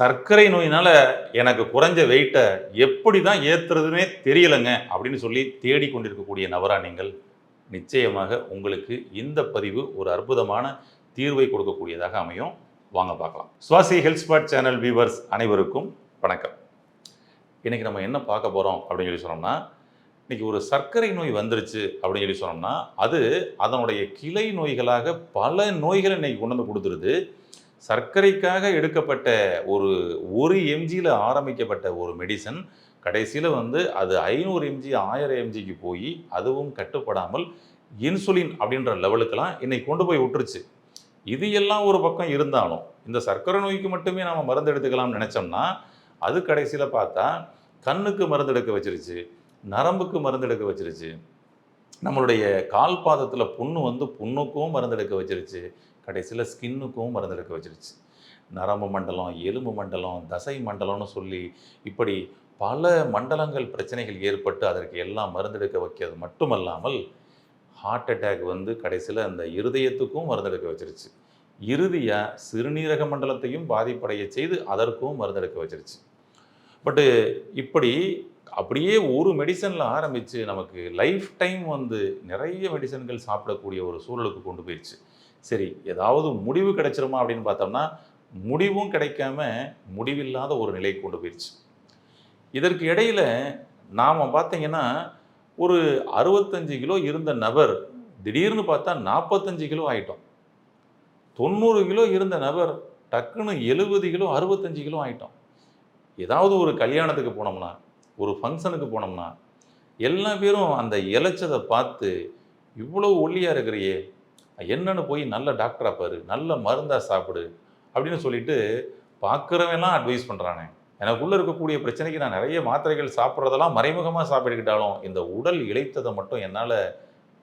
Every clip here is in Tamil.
சர்க்கரை நோயினால் எனக்கு குறைஞ்ச வெயிட்டை எப்படி தான் ஏற்றுறதுனே தெரியலைங்க அப்படின்னு சொல்லி தேடி கொண்டிருக்கக்கூடிய நபரா நீங்கள் நிச்சயமாக உங்களுக்கு இந்த பதிவு ஒரு அற்புதமான தீர்வை கொடுக்கக்கூடியதாக அமையும். வாங்க பார்க்கலாம். சுவாசி ஹெல்த் ஸ்பாட் சேனல் வியூவர்ஸ் அனைவருக்கும் வணக்கம். இன்றைக்கி நம்ம என்ன பார்க்க போகிறோம் அப்படின்னு சொல்லி சொன்னோம்னா இன்னைக்கு ஒரு சர்க்கரை நோய் வந்துருச்சு அப்படின்னு சொல்லி சொன்னோம்னா அது அதனுடைய கிளை நோய்களாக பல நோய்களை இன்றைக்கி கொண்டு வந்து கொடுத்துருது. சர்க்கரைக்காக எடுக்கப்பட்ட ஒரு ஒரு எம்ஜியில் ஆரம்பிக்கப்பட்ட ஒரு மெடிசன் கடைசியில் வந்து அது ஐநூறு எம்ஜி ஆயிரம் எம்ஜிக்கு போய் அதுவும் கட்டுப்படாமல் இன்சுலின் அப்படின்ற லெவலுக்கெல்லாம் இன்னைக்கு கொண்டு போய் விட்டுருச்சு. இது எல்லாம் ஒரு பக்கம் இருந்தாலும் இந்த சர்க்கரை நோய்க்கு மட்டுமே நம்ம மருந்து எடுத்துக்கலாம்னு நினச்சோம்னா அது கடைசியில் பார்த்தா கண்ணுக்கு மருந்து எடுக்க வச்சிருச்சு நரம்புக்கு மருந்து எடுக்க வச்சிருச்சு நம்மளுடைய கால் பாதத்தில் புண்ணு வந்து புண்ணுக்கும் மருந்து எடுக்க வச்சிருச்சு கடைசியில் ஸ்கின்னுக்கும் மருந்து எடுக்க வச்சிருச்சு. நரம்பு மண்டலம் எலும்பு மண்டலம் தசை மண்டலம்னு சொல்லி இப்படி பல மண்டலங்கள் பிரச்சனைகள் ஏற்பட்டு அதற்கு எல்லாம் மருந்தெடுக்க வைக்கிறது மட்டுமல்லாமல் ஹார்ட் அட்டாக் வந்து கடைசியில் அந்த இருதயத்துக்கும் மருந்தெடுக்க வச்சிருச்சு. இறுதியாக சிறுநீரக மண்டலத்தையும் பாதிப்படைய செய்து அதற்கும் மருந்தெடுக்க வச்சிருச்சு. பட்டு இப்படி அப்படியே ஒரு மெடிசனில் ஆரம்பித்து நமக்கு லைஃப் டைம் வந்து நிறைய மெடிசன்கள் சாப்பிடக்கூடிய ஒரு சூழலுக்கு கொண்டு போயிடுச்சு சரி ஏதாவது முடிவு கிடைச்சிருமா அப்படின்னு பார்த்தோம்னா முடிவும் கிடைக்காம முடிவில்லாத ஒரு நிலை கொண்டு போயிடுச்சு இதற்கு இடையில் நாம் பார்த்தீங்கன்னா ஒரு அறுபத்தஞ்சு கிலோ இருந்த நபர் திடீர்னு பார்த்தா நாற்பத்தஞ்சு கிலோ ஆகிட்டோம் தொண்ணூறு கிலோ இருந்த நபர் டக்குன்னு எழுபது கிலோ அறுபத்தஞ்சு கிலோ ஆகிட்டோம் ஏதாவது ஒரு கல்யாணத்துக்கு போனோம்னா ஒரு ஃபங்க்ஷனுக்கு போனோம்னா எல்லா பேரும் அந்த இலைச்சதை பார்த்து இவ்வளோ ஒல்லியாக இருக்கிறியே என்னென்னு போய் நல்ல டாக்டரா பாரு நல்ல மருந்தாக சாப்பிடு அப்படின்னு சொல்லிட்டு பார்க்குறவெல்லாம் அட்வைஸ் பண்ணுறானே எனக்குள்ளே இருக்கக்கூடிய பிரச்சனைக்கு நான் நிறைய மாத்திரைகள் சாப்பிட்றதெல்லாம் மறைமுகமாக சாப்பிட்டுக்கிட்டாலும் இந்த உடல் இழைத்ததை மட்டும் என்னால்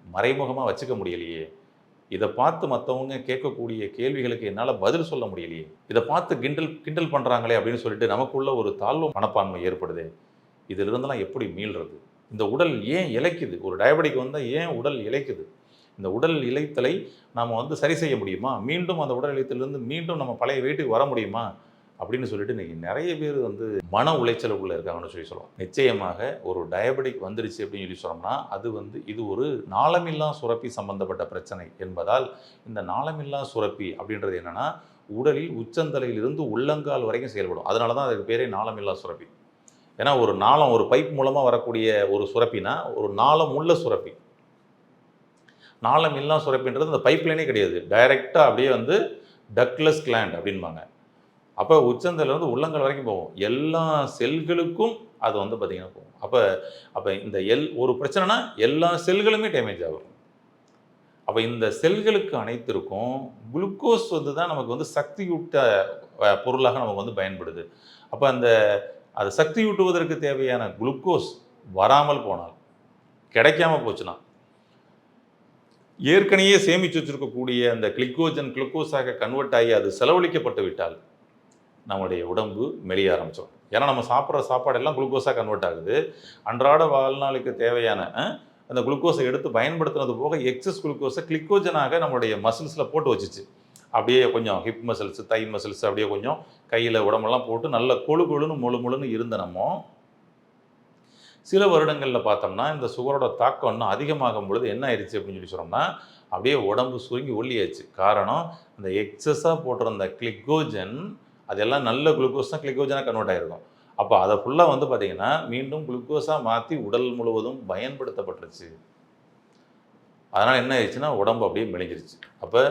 மறைமுகமாக வச்சுக்க முடியலையே. இதை பார்த்து மற்றவங்க கேட்கக்கூடிய கேள்விகளுக்கு என்னால் பதில் சொல்ல முடியலையே. இதை பார்த்து கிண்டல் கிண்டல் பண்ணுறாங்களே அப்படின்னு சொல்லிட்டு நமக்குள்ள ஒரு தாழ்வு மனப்பான்மை ஏற்படுது. இதிலிருந்தெல்லாம் எப்படி மீள்றது? இந்த உடல் ஏன் இழைக்குது? ஒரு டயபெட்டிக் வந்தால் ஏன் உடல் இழைக்குது? இந்த உடல் இழைத்தலை நாம் வந்து சரி செய்ய முடியுமா? மீண்டும் அந்த உடல் இழைத்திலிருந்து மீண்டும் நம்ம பழைய வீட்டுக்கு வர முடியுமா? அப்படின்னு சொல்லிட்டு இன்னைக்கு நிறைய பேர் வந்து மன உளைச்சலுக்குள்ளே இருக்காங்கன்னு சொல்லி சொல்லுவோம். நிச்சயமாக ஒரு டயபெட்டிக் வந்துருச்சு அப்படின்னு சொல்லி சொன்னோம்னா அது வந்து இது ஒரு நாளமில்லா சுரப்பி சம்பந்தப்பட்ட பிரச்சனை என்பதால் இந்த நாளமில்லா சுரப்பி அப்படின்றது என்னென்னா உடலில் உச்சந்தலையிலிருந்து உள்ளங்கால் வரைக்கும் செயல்படும். அதனால தான் அதுக்கு பேரே நாளமில்லா சுரப்பி. ஏன்னா ஒரு நாளம் ஒரு பைப் மூலமாக வரக்கூடிய ஒரு சுரப்பினா ஒரு நாளம் உள்ள சுரப்பி. நாளம் இல்லா சுரப்பின்றது அந்த பைப் லைனே கிடையாது. டைரெக்டாக அப்படியே வந்து டக்லஸ் கிளாண்ட் அப்படின்பாங்க. அப்போ உச்சந்தலேருந்து உள்ளங்கள் வரைக்கும் போகும். எல்லா செல்களுக்கும் அது வந்து பார்த்திங்கன்னா போகும். அப்போ அப்போ இந்த எல் ஒரு பிரச்சனைனா எல்லா செல்களுமே டேமேஜ் ஆகும். அப்போ இந்த செல்களுக்கு அனைத்திற்கும் குளுக்கோஸ் வந்து தான் நமக்கு வந்து சக்தியூட்ட அஹ், பொருளாக நமக்கு வந்து பயன்படுது. அப்போ அந்த அது சக்தியூட்டுவதற்கு தேவையான குளுக்கோஸ் வராமல் போனால் கிடைக்காம போச்சுன்னா ஏற்கனவே சேமித்து வச்சிருக்கக்கூடிய அந்த கிளிக்கோஜன் குளுக்கோஸாக கன்வெர்ட் ஆகி அது செலவழிக்கப்பட்டு விட்டால் நம்முடைய உடம்பு மெலிய ஆரம்பிச்சிடும். ஏன்னா நம்ம சாப்பிட்ற சாப்பாடு எல்லாம் குளுக்கோஸாக கன்வெர்ட் ஆகுது. அன்றாட வாழ்நாளுக்கு தேவையான அந்த குளுக்கோஸை எடுத்து பயன்படுத்துனது போக எக்ஸஸ் குளுக்கோஸை கிளிக்கோஜனாக நம்மளுடைய மசில்ஸில் போட்டு வச்சுச்சு. அப்படியே கொஞ்சம் ஹிப் மசில்ஸ் தை மசில்ஸ் அப்படியே கொஞ்சம் கையில் உடம்பெல்லாம் போட்டு நல்ல கொழு கொழுன்னு முழு முழுன்னு இருந்த நம்ம சில வருடங்களில் பார்த்தோம்னா இந்த சுகரோட தாக்கம் இன்னும் அதிகமாகும் பொழுது என்ன ஆயிடுச்சு அப்படின்னு சொல்லி சொன்னோம்னா அப்படியே உடம்பு சுருங்கி ஒல்லியாச்சு. காரணம் அந்த எக்ஸஸாக போட்டிருந்த கிளிக்கோஜன் அதெல்லாம் நல்ல குளுக்கோஸ் தான் கிளிக்கோஜனாக கன்வெர்ட் ஆகிருக்கும் அப்போ அதை ஃபுல்லாக வந்து பார்த்தீங்கன்னா மீண்டும் குளுக்கோஸாக மாற்றி உடல் முழுவதும் பயன்படுத்தப்பட்டுருச்சு. அதனால் என்ன ஆயிடுச்சுன்னா உடம்பு அப்படியே மெலிஞ்சிருச்சு. அப்போ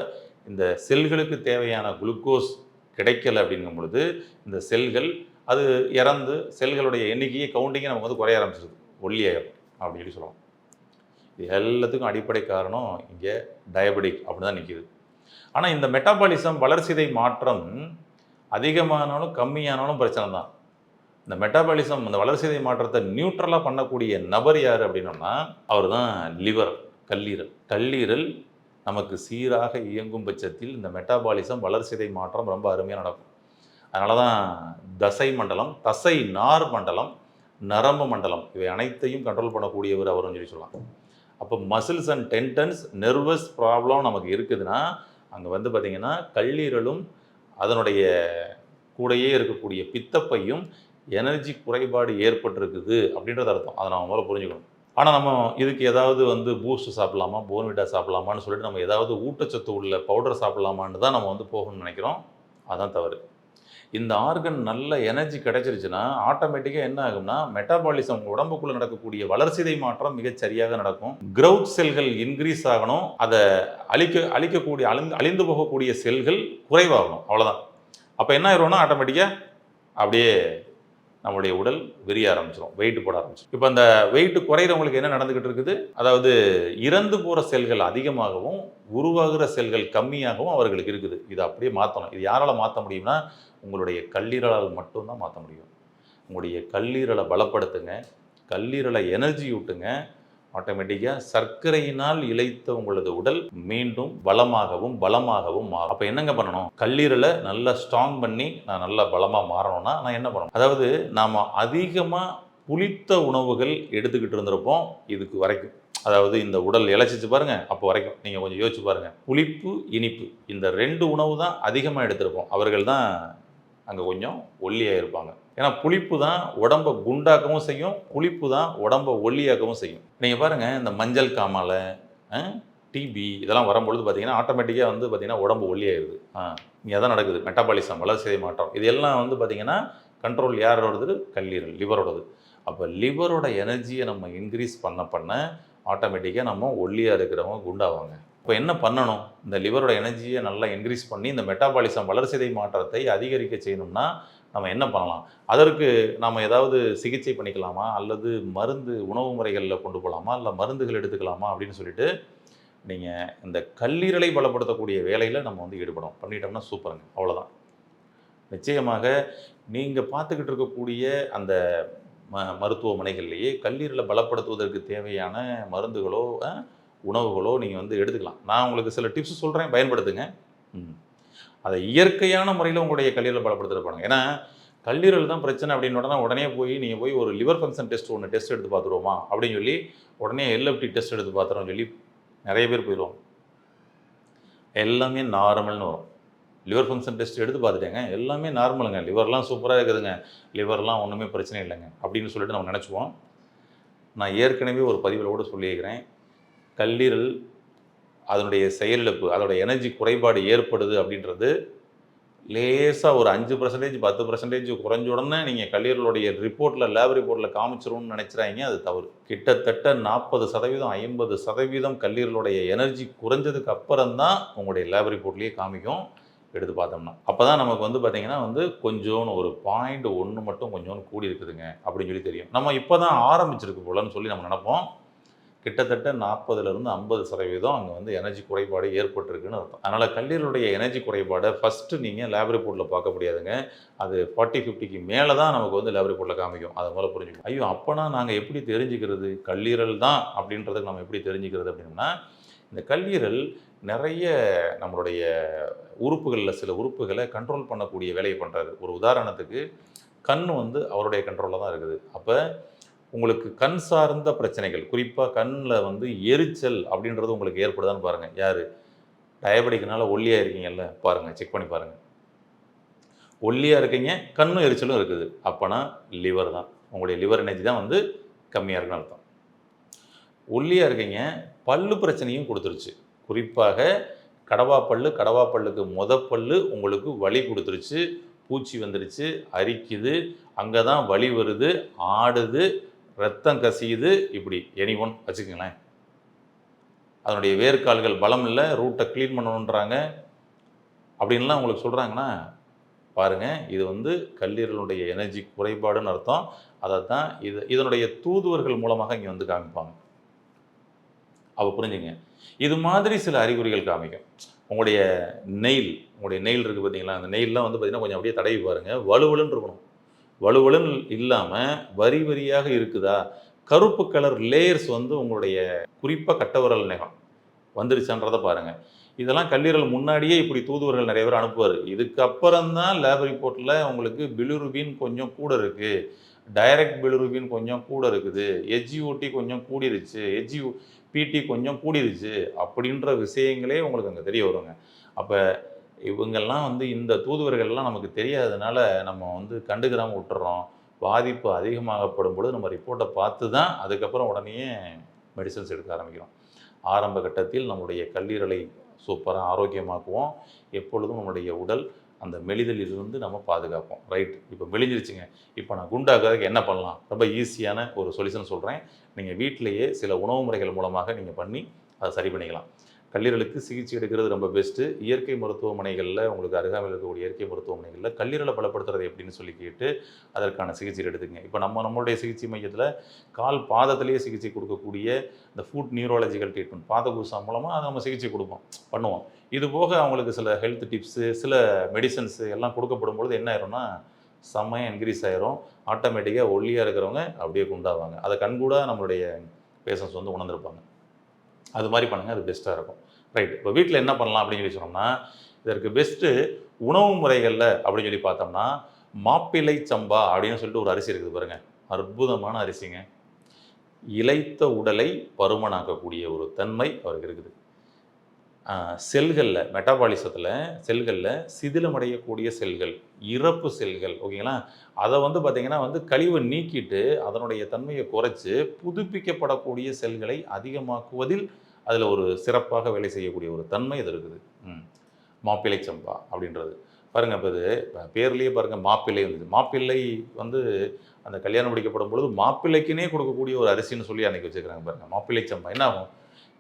இந்த செல்களுக்கு தேவையான குளுக்கோஸ் கிடைக்கல அப்படிங்கும் பொழுது இந்த செல்கள் அது இறந்து செல்களுடைய எண்ணிக்கையை கவுண்டிங்கை நமக்கு வந்து குறைய ஆரம்பிச்சிருது. ஒல்லியாயிரம் அப்படின்னு சொல்லி சொல்லலாம். இது எல்லாத்துக்கும் அடிப்படை காரணம் இங்கே டயபெட்டிக் அப்படி தான் நிற்கிது ஆனால் இந்த மெட்டாபாலிசம் வளர்சிதை மாற்றம் அதிகமானாலும் கம்மியானாலும் பிரச்சனை தான். இந்த மெட்டாபாலிசம் இந்த வளர்சிதை மாற்றத்தை நியூட்ரலாக பண்ணக்கூடிய நபர் யார் அப்படின்னோம்னா அவர் தான் லிவர் கல்லீரல். கல்லீரல் நமக்கு சீராக இயங்கும் பட்சத்தில் இந்த மெட்டாபாலிசம் வளர்சிதை மாற்றம் ரொம்ப அருமையாக நடக்கும். அதனால தான் தசை மண்டலம் தசை நார் மண்டலம் நரம்பு மண்டலம் இவை அனைத்தையும் கண்ட்ரோல் பண்ணக்கூடியவர் அவருன்னு சொல்லி சொல்லலாம். அப்போ muscles and tendons nervous problem நமக்கு இருக்குதுன்னா அங்கே வந்து பார்த்திங்கன்னா கல்லீரலும் அதனுடைய கூடையே இருக்கக்கூடிய பித்தப்பையும் எனர்ஜி குறைபாடு ஏற்பட்டிருக்குது அப்படின்றது அர்த்தம். அதை நம்ம முதல்ல புரிஞ்சுக்கணும். ஆனால் நம்ம இதுக்கு ஏதாவது வந்து பூஸ்ட் சாப்பிடலாமா போன்விட்டா சாப்பிடலாமான்னு சொல்லிட்டு நம்ம ஏதாவது ஊட்டச்சத்து உள்ள பவுடர் சாப்பிடலாமான்னு தான் நம்ம வந்து போகணும்னு நினைக்கிறோம். அதான் தவறு. இந்த ஆர்கன் நல்ல எனர்ஜி கிடைச்சிருச்சுன்னா ஆட்டோமேட்டிக்காக என்ன ஆகும்னா மெட்டாபாலிசம் உடம்புக்குள்ளே நடக்கக்கூடிய வளர்சிதை மாற்றம் மிகச் சரியாக நடக்கும். கிரௌத் செல்கள் இன்க்ரீஸ் ஆகணும். அதை அழிக்க அழிக்கக்கூடிய அழிந்து அழிந்து போகக்கூடிய செல்கள் குறைவாகணும். அவ்வளோதான் அப்போ என்ன ஆயிரும்னா ஆட்டோமேட்டிக்காக அப்படியே நம்மளுடைய உடல் விரிய ஆரம்பிச்சிடும் வெயிட் போட ஆரம்பிச்சிடும் இப்போ அந்த வெயிட் குறையிறவங்களுக்கு என்ன நடந்துக்கிட்டு இருக்குது? அதாவது இறந்து போகிற செல்கள் அதிகமாகவும் உருவாகிற செல்கள் கம்மியாகவும் அவர்களுக்கு இருக்குது. இதை அப்படியே மாற்றணும் இது யாரால் மாற்ற முடியும்னா உங்களுடைய கல்லீரலால் மட்டும்தான் மாற்ற முடியும். உங்களுடைய கல்லீரலை பலப்படுத்துங்க. கல்லீரலை எனர்ஜி ஊட்டுங்க. ஆட்டோமேட்டிக்காக சர்க்கரையினால் இழைத்த உங்களது உடல் மீண்டும் பலமாகவும் பலமாகவும் மாறும். அப்போ என்னங்க பண்ணணும்? கல்லீரலை நல்லா ஸ்ட்ராங் பண்ணி நான் நல்லா பலமாக மாறணும்னா நான் என்ன பண்ணணும்? அதாவது நாம் அதிகமாக புளித்த உணவுகள் எடுத்துக்கிட்டு இருந்திருப்போம் இதுக்கு வரைக்கும். அதாவது இந்த உடல் இழைச்சிச்சு பாருங்கள் அப்போ வரைக்கும். நீங்கள் கொஞ்சம் யோசிச்சு பாருங்கள் புளிப்பு இனிப்பு இந்த ரெண்டு உணவு தான் அதிகமாக எடுத்திருப்போம். அவர்கள் தான் அங்கே கொஞ்சம் ஒல்லியாக இருப்பாங்க. ஏன்னா புளிப்பு தான் உடம்பை குண்டாக்கவும் செய்யும் புளிப்பு தான் உடம்பை ஒல்லியாக்கவும் செய்யும். நீங்கள் பாருங்கள் இந்த மஞ்சள் காமாலை டிபி இதெல்லாம் வரும்பொழுது பார்த்தீங்கன்னா ஆட்டோமேட்டிக்காக வந்து பார்த்தீங்கன்னா உடம்பு ஒல்லியாயிருது. ஆ இங்கே தான் நடக்குது. மெட்டாபாலிசம் வளர்ச்சி மாற்றம். இது எல்லாம் வந்து பார்த்தீங்கன்னா கண்ட்ரோல் யாரோடது? கல்லீரல் லிவரோடது அப்போ லிவரோட எனர்ஜியை நம்ம இன்க்ரீஸ் பண்ண பண்ண ஆட்டோமேட்டிக்காக நம்ம ஒல்லியாக இருக்கிறவங்க குண்டாவாங்க. இப்போ என்ன பண்ணணும்? இந்த லிவரோட எனர்ஜியை நல்லா இன்க்ரீஸ் பண்ணி இந்த மெட்டாபாலிசம் வளர்சிதை மாற்றத்தை அதிகரிக்க செய்யணும்னா நம்ம என்ன பண்ணலாம்? அதற்கு நாம் ஏதாவது சிகிச்சை பண்ணிக்கலாமா? அல்லது மருந்து உணவு முறைகளில் கொண்டு போகலாமா இல்லை மருந்துகள் எடுத்துக்கலாமா? அப்படின்னு சொல்லிட்டு நீங்கள் இந்த கல்லீரலை பலப்படுத்தக்கூடிய வேலையில் நம்ம வந்து ஈடுபடும் பண்ணிட்டோம்னா சூப்பருங்க அவ்வளோதான் நிச்சயமாக நீங்கள் பார்த்துக்கிட்டு இருக்கக்கூடிய அந்த ம மருத்துவமனைகள்லேயே கல்லீரலை பலப்படுத்துவதற்கு தேவையான மருந்துகளோ உணவுகளோ நீங்கள் வந்து எடுத்துக்கலாம். நான் உங்களுக்கு சில டிப்ஸ் சொல்கிறேன் பயன்படுத்துங்க. ம். அதை இயற்கையான முறையில் உங்களுடைய கல்லீரல் பலப்படுத்துகிற பாருங்க. ஏன்னா கல்லீரல் தான் பிரச்சனை அப்படின்னு உடனே உடனே போய் நீங்கள் போய் ஒரு லிவர் ஃபங்க்ஷன் டெஸ்ட் ஒன்று டெஸ்ட் எடுத்து பார்த்துருவோமா? அப்படின்னு சொல்லி உடனே எல்எஃப்டி டெஸ்ட் எடுத்து பார்த்துறோம் சொல்லி நிறைய பேர் போயிடுவோம் எல்லாமே நார்மல்னு வரும். லிவர் ஃபங்க்ஷன் டெஸ்ட் எடுத்து பார்த்துட்டேங்க. எல்லாமே நார்மலுங்க. லிவர்லாம் சூப்பராக இருக்குதுங்க. லிவர்லாம் ஒன்றுமே பிரச்சனை இல்லைங்க. அப்படின்னு சொல்லிட்டு நம்ம நினச்சிப்போம். நான் ஏற்கனவே ஒரு பதிவில் கூட சொல்லியிருக்கிறேன். கல்லீரல் அதனுடைய செயலிழப்பு அதோடய எனர்ஜி குறைபாடு ஏற்படுது அப்படின்றது லேசாக ஒரு அஞ்சு பர்சன்டேஜ் பத்து பர்சன்டேஜ் குறைஞ்ச உடனே நீங்கள் கல்லீரலுடைய ரிப்போர்ட்டில் லேப் ரிப்போர்ட்டில் காமிச்சிரும்னு நினைச்சிறாங்க. அது தவறு. கிட்டத்தட்ட நாற்பது சதவீதம் ஐம்பது சதவீதம் கல்லீரலுடைய எனர்ஜி குறைஞ்சதுக்கு அப்புறம் தான் உங்களுடைய லேப் ரிப்போர்ட்லேயே காமிக்கும். எடுத்து பார்த்தோம்னா. அப்போ தான் நமக்கு வந்து பார்த்தீங்கன்னா வந்து கொஞ்சோன்னு ஒரு பாயிண்ட் ஒன்று மட்டும் கொஞ்சோன்னு கூடி இருக்குதுங்க அப்படின்னு சொல்லி தெரியும். நம்ம இப்போ தான் ஆரம்பிச்சிருக்கு போலன்னு சொல்லி நம்ம நினப்போம். கிட்டத்தட்ட நாற்பதுலேருந்து ஐம்பது சதவீதம் அங்கே வந்து எனர்ஜி குறைபாடு ஏற்பட்டிருக்குன்னு அர்த்தம். அதனால் கல்லீரலுடைய எனர்ஜி குறைபாடை ஃபஸ்ட்டு நீங்கள் லேப் ரிப்போர்ட்டில் பார்க்க முடியாதுங்க. அது ஃபார்ட்டி ஃபிஃப்டிக்கு மேலே தான் நமக்கு வந்து லேப் ரிப்போர்ட்டில் காமிக்கும். அதை முதல்ல புரிஞ்சுக்கணும். ஐயோ அப்போனா நாங்கள் எப்படி தெரிஞ்சுக்கிறது? கல்லீரல் தான் அப்படின்றதுக்கு நம்ம எப்படி தெரிஞ்சுக்கிறது அப்படின்னா இந்த கல்லீரல் நிறைய நம்மளுடைய உறுப்புகளில் சில உறுப்புகளை கண்ட்ரோல் பண்ணக்கூடிய வேலையை பண்ணுறாரு ஒரு உதாரணத்துக்கு கண் வந்து அவருடைய கண்ட்ரோலில் தான் இருக்குது. அப்போ உங்களுக்கு கண் சார்ந்த பிரச்சனைகள் குறிப்பாக கண்ணில் வந்து எரிச்சல் அப்படின்றது உங்களுக்கு ஏற்படுதான்னு பாருங்கள் யார்? டயபெட்டிக்னால ஒல்லியாக இருக்கீங்கல்ல பாருங்கள் செக் பண்ணி பாருங்கள் ஒல்லியாக இருக்கீங்க கண்ணும் எரிச்சலும் இருக்குது. அப்போனா லிவர் தான். உங்களுடைய லிவர் எனர்ஜி தான் வந்து கம்மியாக இருக்குன்னு அர்த்தம். ஒல்லியாக இருக்கீங்க பல்லு பிரச்சனையும் கொடுத்துருச்சு. குறிப்பாக கடவா பல்லு கடவா பல்லுக்கு பல்லு உங்களுக்கு வலி கொடுத்துருச்சு. பூச்சி வந்துருச்சு அரிக்குது அங்கே தான் வலி வருது ஆடுது ரத்தம் கசியுது இப்படி எனி ஒன் வச்சுக்கோங்களேன். அதனுடைய வேர்க்கால்கள் பலம் இல்லை ரூட்டை க்ளீன் பண்ணணுன்றாங்க அப்படின்லாம் உங்களுக்கு சொல்கிறாங்கன்னா பாருங்கள் இது வந்து கல்லீரலுடைய எனர்ஜி குறைபாடுன்னு அர்த்தம். அதை தான் இது இதனுடைய தூதுவர்கள் மூலமாக இங்கே வந்து காமிப்பாங்க. அப்போ புரிஞ்சுங்க. இது மாதிரி சில அறிகுறிகள் காமிக்கும். உங்களுடைய நெயில் உங்களுடைய நெயில் இருக்குது பார்த்தீங்களா அந்த நெயில்லாம் வந்து பார்த்திங்கன்னா கொஞ்சம் அப்படியே தடவி பாருங்கள் வலுவலுன்னு இருக்கணும். வலுவலுன்னு இல்லாமல் வரி வரியாக இருக்குதா? கருப்பு கலர் லேயர்ஸ் வந்து உங்களுடைய குறிப்பாக கட்டவரல் நகம் வந்துருச்சான்றதை பாருங்கள் இதெல்லாம் கல்லீரல் முன்னாடியே இப்படி தூதுவர்கள் நிறைய பேர் அனுப்புவார். இதுக்கப்புறம்தான் லேப் ரிப்போர்ட்டில் உங்களுக்கு பிலுருபின் கொஞ்சம் கூட இருக்குது டைரக்ட் பிலுருபின் கொஞ்சம் கூட இருக்குது. எஜ்யூடி கொஞ்சம் கூடிருச்சு. எஜ்ஜி பிடி கொஞ்சம் கூடிருச்சு. அப்படின்ற விஷயங்களே உங்களுக்கு அங்கே தெரிய வருங்க. அப்போ இவங்கெல்லாம் வந்து இந்த தூதுவர்கள்லாம் நமக்கு தெரியாததுனால நம்ம வந்து கண்டுக்கிறாமல் விட்டுறோம். பாதிப்பு அதிகமாகப்படும் பொழுது நம்ம ரிப்போர்ட்டை பார்த்து தான் அதுக்கப்புறம் உடனே மெடிசன்ஸ் எடுக்க ஆரம்பிக்கிறோம். ஆரம்ப கட்டத்தில் நம்முடைய கல்லீரலை சூப்பராக ஆரோக்கியமாக்குவோம். எப்பொழுதும் நம்முடைய உடல் அந்த மெலிதலிலிருந்து நம்ம பாதுகாப்போம். ரைட் இப்போ மெலிஞ்சிருச்சுங்க. இப்போ நான் குண்டாகிறதுக்கு என்ன பண்ணலாம்? ரொம்ப ஈஸியான ஒரு சொல்யூஷன் சொல்கிறேன் நீங்கள் வீட்டிலேயே சில உணவு முறைகள் மூலமாக நீங்கள் பண்ணி அதை சரி பண்ணிக்கலாம். கல்லீரலுக்கு சிகிச்சை எடுக்கிறது ரொம்ப பெஸ்ட்டு இயற்கை மருத்துவமனைகளில் உங்களுக்கு அருகாமையில் இருக்கக்கூடிய இயற்கை மருத்துவமனைகளில் கல்லீரலை பலப்படுத்துறது எப்படின்னு சொல்லி கேட்டு அதற்கான சிகிச்சை எடுத்துங்க இப்போ நம்ம நம்மளுடைய சிகிச்சை மையத்தில் கால் பாதத்திலேயே சிகிச்சை கொடுக்கக்கூடிய இந்த ஃபுட் நியூரோலஜிக்கல் ட்ரீட்மெண்ட் பாத மூலமாக அதை நம்ம சிகிச்சை கொடுப்போம் பண்ணுவோம். இது போக அவங்களுக்கு சில ஹெல்த் டிப்ஸு சில மெடிசன்ஸு எல்லாம் கொடுக்கப்படும் பொழுது என்ன ஆயிரும்னா செம்மையாக இன்க்ரீஸ் ஆயிரும். ஆட்டோமேட்டிக்காக ஒல்லியாக இருக்கிறவங்க அப்படியே குண்டாவாங்க. அதை கண்கூட நம்மளுடைய பேஷன்ஸ் வந்து உணர்ந்திருப்பாங்க. அது மாதிரி பண்ணுங்கள் அது பெஸ்ட்டாக இருக்கும். ரைட் இப்போ வீட்டில் என்ன பண்ணலாம் அப்படின்னு சொல்லி சொன்னோம்னா இதற்கு பெஸ்ட்டு உணவு முறைகளில் அப்படின்னு சொல்லி பார்த்தோம்னா மாப்பிள்ளை சம்பா அப்படின்னு சொல்லிட்டு ஒரு அரிசி இருக்குது பாருங்கள் அற்புதமான அரிசிங்க. இளைத்த உடலை பருமனாக்கக்கூடிய ஒரு தன்மை அவருக்கு இருக்குது. செல்களில் மெட்டாபாலிசத்தில் செல்களில் சிதிலமடையக்கூடிய செல்கள் இறப்பு செல்கள் ஓகேங்களா? அதை வந்து பார்த்திங்கன்னா வந்து கழிவை நீக்கிட்டு அதனுடைய தன்மையை குறைச்சி புதுப்பிக்கப்படக்கூடிய செல்களை அதிகமாக்குவதில் அதில் ஒரு சிறப்பாக வேலை செய்யக்கூடிய ஒரு தன்மை இது இருக்குது. ம். மாப்பிள்ளை சம்பா அப்படின்றது. பாருங்கள் இப்போ இது பேர்லேயே பாருங்கள் மாப்பிள்ளை இருந்தது மாப்பிள்ளை வந்து அந்த கல்யாணம் முடிக்கப்படும் பொழுது மாப்பிள்ளைக்குனே கொடுக்கக்கூடிய ஒரு அரிசின்னு சொல்லி அன்றைக்கி வச்சுக்கிறாங்க பாருங்கள் மாப்பிள்ளை சம்பா என்ன ஆகும்?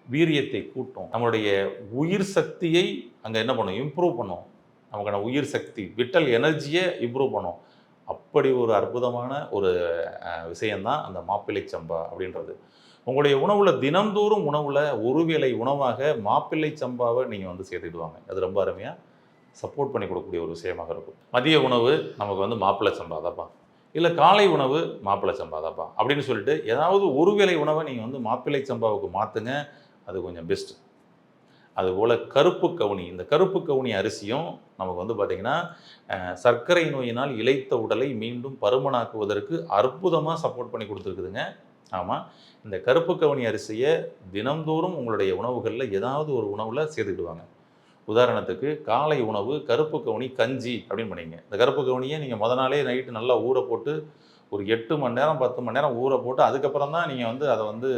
வீரியத்தை கூட்டும். நம்மளுடைய உயிர் சக்தியை அங்கே என்ன பண்ணும்? இம்ப்ரூவ் பண்ணும். நமக்கான உயிர் சக்தி விட்டல் எனர்ஜியை இம்ப்ரூவ் பண்ணும். அப்படி ஒரு அற்புதமான ஒரு விஷயந்தான் அந்த மாப்பிள்ளை சம்பா அப்படின்றது. உங்களுடைய உணவில் தினந்தோறும் உணவில் ஒரு வேளை உணவாக மாப்பிள்ளை சம்பாவை நீங்கள் வந்து சேர்த்துக்கிடுவாங்க. அது ரொம்ப அருமையாக சப்போர்ட் பண்ணி கொடுக்கக்கூடிய ஒரு விஷயமாக இருக்கும். மதிய உணவு நமக்கு வந்து மாப்பிள்ளை சம்பா தாப்பா. இல்லை காலை உணவு மாப்பிள்ளை சம்பா தாப்பா. அப்படின்னு சொல்லிட்டு ஏதாவது ஒரு வேளை உணவை நீங்கள் வந்து மாப்பிள்ளை சம்பாவுக்கு மாற்றுங்க அது கொஞ்சம் பெஸ்ட்டு அதுபோல் கருப்பு கவுனி இந்த கருப்பு கவுனி அரிசியும் நமக்கு வந்து பார்த்திங்கன்னா சர்க்கரை நோயினால் இழைத்த உடலை மீண்டும் பருமனாக்குவதற்கு அற்புதமாக சப்போர்ட் பண்ணி கொடுத்துருக்குதுங்க. ஆமாம் இந்த கருப்பு கவுனி அரிசியை தினந்தோறும் உங்களுடைய உணவுகளில் ஏதாவது ஒரு உணவில் சேர்த்துக்கிடுவாங்க. உதாரணத்துக்கு காலை உணவு கருப்பு கவுனி கஞ்சி அப்படின்னு பண்ணிங்க. இந்த கருப்பு கவுனியை நீங்கள் முத நாளே நைட்டு நல்லா ஊற போட்டு ஒரு எட்டு மணி நேரம் பத்து மணி நேரம் ஊற போட்டு அதுக்கப்புறம் தான் நீங்கள் வந்து அதை வந்து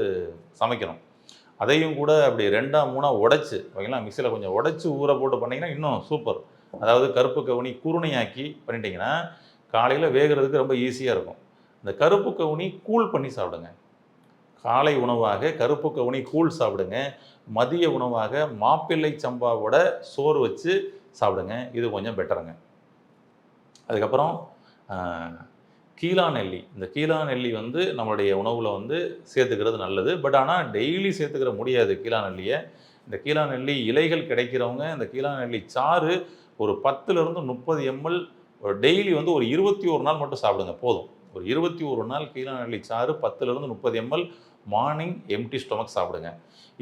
சமைக்கணும். அதையும் கூட அப்படி ரெண்டாக மூணாக உடைச்சு ஓகேங்களா? மிக்சியில் கொஞ்சம் உடைச்சி ஊற போட்டு பண்ணிங்கன்னா இன்னும் சூப்பர். அதாவது கருப்பு கவுனி குருணையாக்கி பண்ணிட்டீங்கன்னா காலையில் வேகிறதுக்கு ரொம்ப ஈஸியாக இருக்கும். இந்த கருப்பு கவுனி கூல் பண்ணி சாப்பிடுங்க. காலை உணவாக கருப்பு கவுனி கூழ் சாப்பிடுங்க. மதிய உணவாக மாப்பிள்ளை சம்பாவோட சோறு வச்சு சாப்பிடுங்க. இது கொஞ்சம் பெட்டருங்க. அதுக்கப்புறம் ஆஹ், கீழா நெல்லி. இந்த கீழா நெல்லி வந்து நம்மளுடைய உணவில் வந்து சேர்த்துக்கிறது நல்லது. பட் ஆனால் டெய்லி சேர்த்துக்கிற முடியாது கீழா நெல்லியை. இந்த கீழா நெல்லி இலைகள் கிடைக்கிறவங்க இந்த கீழா நெல்லி சாறு ஒரு பத்துலேருந்து முப்பது எம்எல் டெய்லி வந்து ஒரு இருபத்தி ஒரு நாள் மட்டும் சாப்பிடுங்க போதும். ஒரு இருபத்தி ஒரு நாள் கீழா நெல்லி சாறு பத்துலேருந்து முப்பது எம்எல் மார்னிங் எம்டி ஸ்டொமக் சாப்பிடுங்க.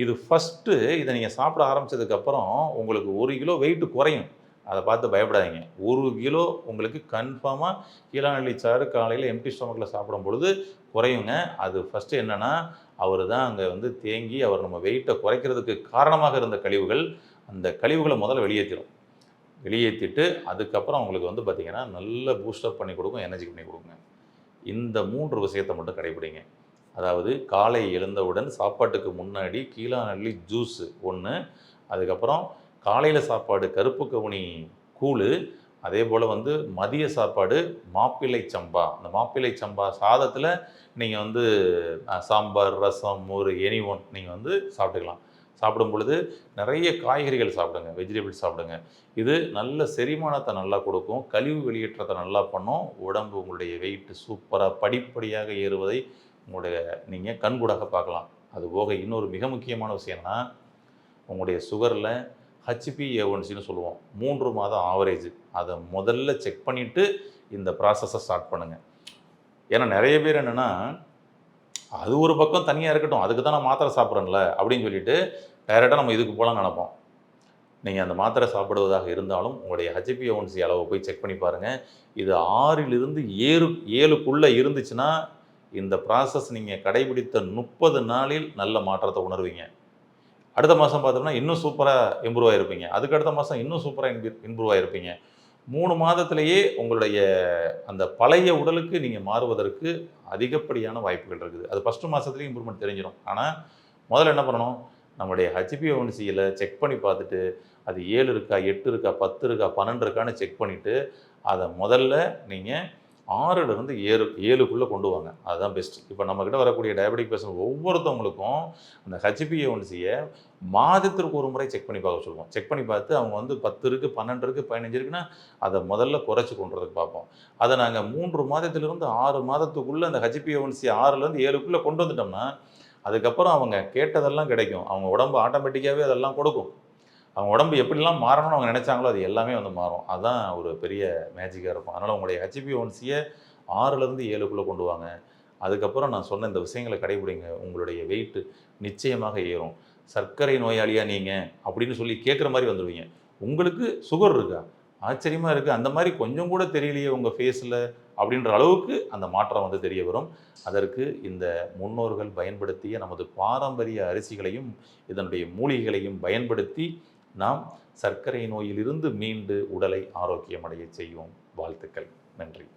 இது ஃபஸ்ட்டு இதை நீங்கள் சாப்பிட ஆரம்பிச்சதுக்கப்புறம் உங்களுக்கு ஒரு கிலோ வெயிட்டு குறையும். அதை பார்த்து பயப்படாதீங்க. ஒரு கிலோ உங்களுக்கு கன்ஃபார்மாக கீழாநெல்லி சாறு காலையில் எம்டி ஸ்டொமக்கில் சாப்பிடும் பொழுது குறையுங்க. அது ஃபஸ்ட்டு என்னென்னா அவர் தான் அங்கே வந்து தேங்கி அவர் நம்ம வெயிட்டை குறைக்கிறதுக்கு காரணமாக இருந்த கழிவுகள் அந்த கழிவுகளை முதல்ல வெளியேற்றிடும் வெளியேற்றிட்டு அதுக்கப்புறம் அவங்களுக்கு வந்து பார்த்திங்கன்னா நல்ல பூஸ்டப் பண்ணி கொடுக்கும் எனர்ஜி பண்ணி கொடுக்குங்க. இந்த மூன்று விஷயத்தை மட்டும் கடைபிடிங்க அதாவது காலை எழுந்தவுடன் சாப்பாட்டுக்கு முன்னாடி கீழாநெல்லி ஜூஸு ஒன்று அதுக்கப்புறம் காலையில் சாப்பாடு கருப்பு கவுனி கூழ் அதே போல் வந்து மதிய சாப்பாடு மாப்பிள்ளை சம்பா. அந்த மாப்பிள்ளை சம்பா சாதத்தில் நீங்கள் வந்து சாம்பார் ரசம் மோர் எனி ஒன் நீங்கள் வந்து சாப்பிட்டுக்கலாம். சாப்பிடும் பொழுது நிறைய காய்கறிகள் சாப்பிடுங்க வெஜிடபிள்ஸ் சாப்பிடுங்க. இது நல்ல செரிமானத்தை நல்லா கொடுக்கும் கழிவு வெளியேற்றத்தை நல்லா பண்ணும். உடம்பு உங்களுடைய வெயிட் சூப்பராக படிப்படியாக ஏறுவதை உங்களுடைய நீங்கள் கண்கூடாக பார்க்கலாம். அது போக இன்னொரு மிக முக்கியமான விஷயம்னா உங்களுடைய சுகரில் ஹச்பி ஏஒன்சின்னு சொல்லுவோம். மூன்று மாதம் ஆவரேஜ் அதை முதல்ல செக் பண்ணிவிட்டு இந்த ப்ராசஸை ஸ்டார்ட் பண்ணுங்கள் ஏன்னா நிறைய பேர் என்னென்னா அது ஒரு பக்கம் தனியாக இருக்கட்டும் அதுக்கு தான் நான் மாத்திரை சாப்பிட்றேன்ல அப்படின்னு சொல்லிட்டு டைரெக்டாக நம்ம இதுக்கு போகலான்னு நினைப்போம். நீங்கள் அந்த மாத்திரை சாப்பிடுவதாக இருந்தாலும் உங்களுடைய ஹெச்பி ஒன்சி அளவை போய் செக் பண்ணி பாருங்கள் இது ஆறிலிருந்து ஏழு ஏழுக்குள்ளே இருந்துச்சுன்னா இந்த ப்ராசஸ் நீங்கள் கடைபிடித்த முப்பது நாளில் நல்ல மாற்றத்தை உணர்வீங்க. அடுத்த மாதம் பார்த்தோம்னா இன்னும் சூப்பராக இம்ப்ரூவ் ஆகிருப்பீங்க அதுக்கு அடுத்த மாதம் இன்னும் சூப்பராக இம்ப்ரூவ் ஆகிருப்பீங்க மூணு மாதத்திலேயே உங்களுடைய அந்த பழைய உடலுக்கு நீங்கள் மாறுவதற்கு அதிகப்படியான வாய்ப்புகள் இருக்குது. அது ஃபஸ்ட்டு மாதத்துலேயும் இம்ப்ரூவ்மெண்ட் தெரிஞ்சிடும் ஆனால் முதல்ல என்ன பண்ணணும்? நம்முடைய ஹெச்பிஓன்சியில் செக் பண்ணி பார்த்துட்டு அது ஏழு இருக்கா எட்டு இருக்கா பத்து இருக்கா பன்னெண்டு இருக்கான்னு செக் பண்ணிவிட்டு அதை முதல்ல நீங்கள் ஆறுலேருந்து ஏழு ஏழுக்குள்ளே கொண்டு வாங்க. அதுதான் பெஸ்ட் இப்போ நம்மக்கிட்ட வரக்கூடிய டயபெட்டிக் பேஷண்ட் ஒவ்வொருத்தவங்களுக்கும் அந்த ஹெச்பிஏஒன்சியை மாதத்திற்கு ஒரு முறை செக் பண்ணி பார்க்க சொல்லுவோம். செக் பண்ணி பார்த்து அவங்க வந்து பத்து இருக்குது பன்னெண்டு இருக்குது பதினஞ்சு இருக்குன்னா அதை முதல்ல குறைச்சி கொண்டுறதுக்கு பார்ப்போம். அதை நாங்கள் மூன்று மாதத்திலிருந்து ஆறு மாதத்துக்குள்ளே அந்த ஹெச்பிஏஒன்சி ஆறுலேருந்து ஏழுக்குள்ளே கொண்டு வந்துட்டோம்னா அதுக்கப்புறம் அவங்க கேட்டதெல்லாம் கிடைக்கும். அவங்க உடம்பு ஆட்டோமேட்டிக்காகவே அதெல்லாம் கொடுக்கும். அவங்க உடம்பு எப்படிலாம் மாறணும்னு அவங்க நினைச்சாங்களோ அது எல்லாமே வந்து மாறும். அதுதான் ஒரு பெரிய மேஜிக்காக இருக்கும். அதனால் உங்களுடைய ஹெச்பி ஒன்சியை ஆறுலேருந்து ஏழுக்குள்ளே கொண்டு வாங்க. அதுக்கப்புறம் நான் சொன்ன இந்த விஷயங்களை கடைபிடிங்க. உங்களுடைய வெயிட்டு நிச்சயமாக ஏறும். சர்க்கரை நோயாளியாக நீங்கள் அப்படின்னு சொல்லி கேட்குற மாதிரி வந்துடுவீங்க உங்களுக்கு சுகர் இருக்கா? ஆச்சரியமாக இருக்குது அந்த மாதிரி கொஞ்சம் கூட தெரியலையே உங்கள் ஃபேஸில் அப்படின்ற அளவுக்கு அந்த மாற்றம் வந்து தெரிய வரும். அதற்கு இந்த முன்னோர்கள் பயன்படுத்திய நமது பாரம்பரிய அரிசிகளையும் இதனுடைய மூலிகைகளையும் பயன்படுத்தி நாம் சர்க்கரை நோயிலிருந்து மீண்டு உடலை ஆரோக்கியமடைய செய்வோம். வாழ்த்துக்கள். நன்றி.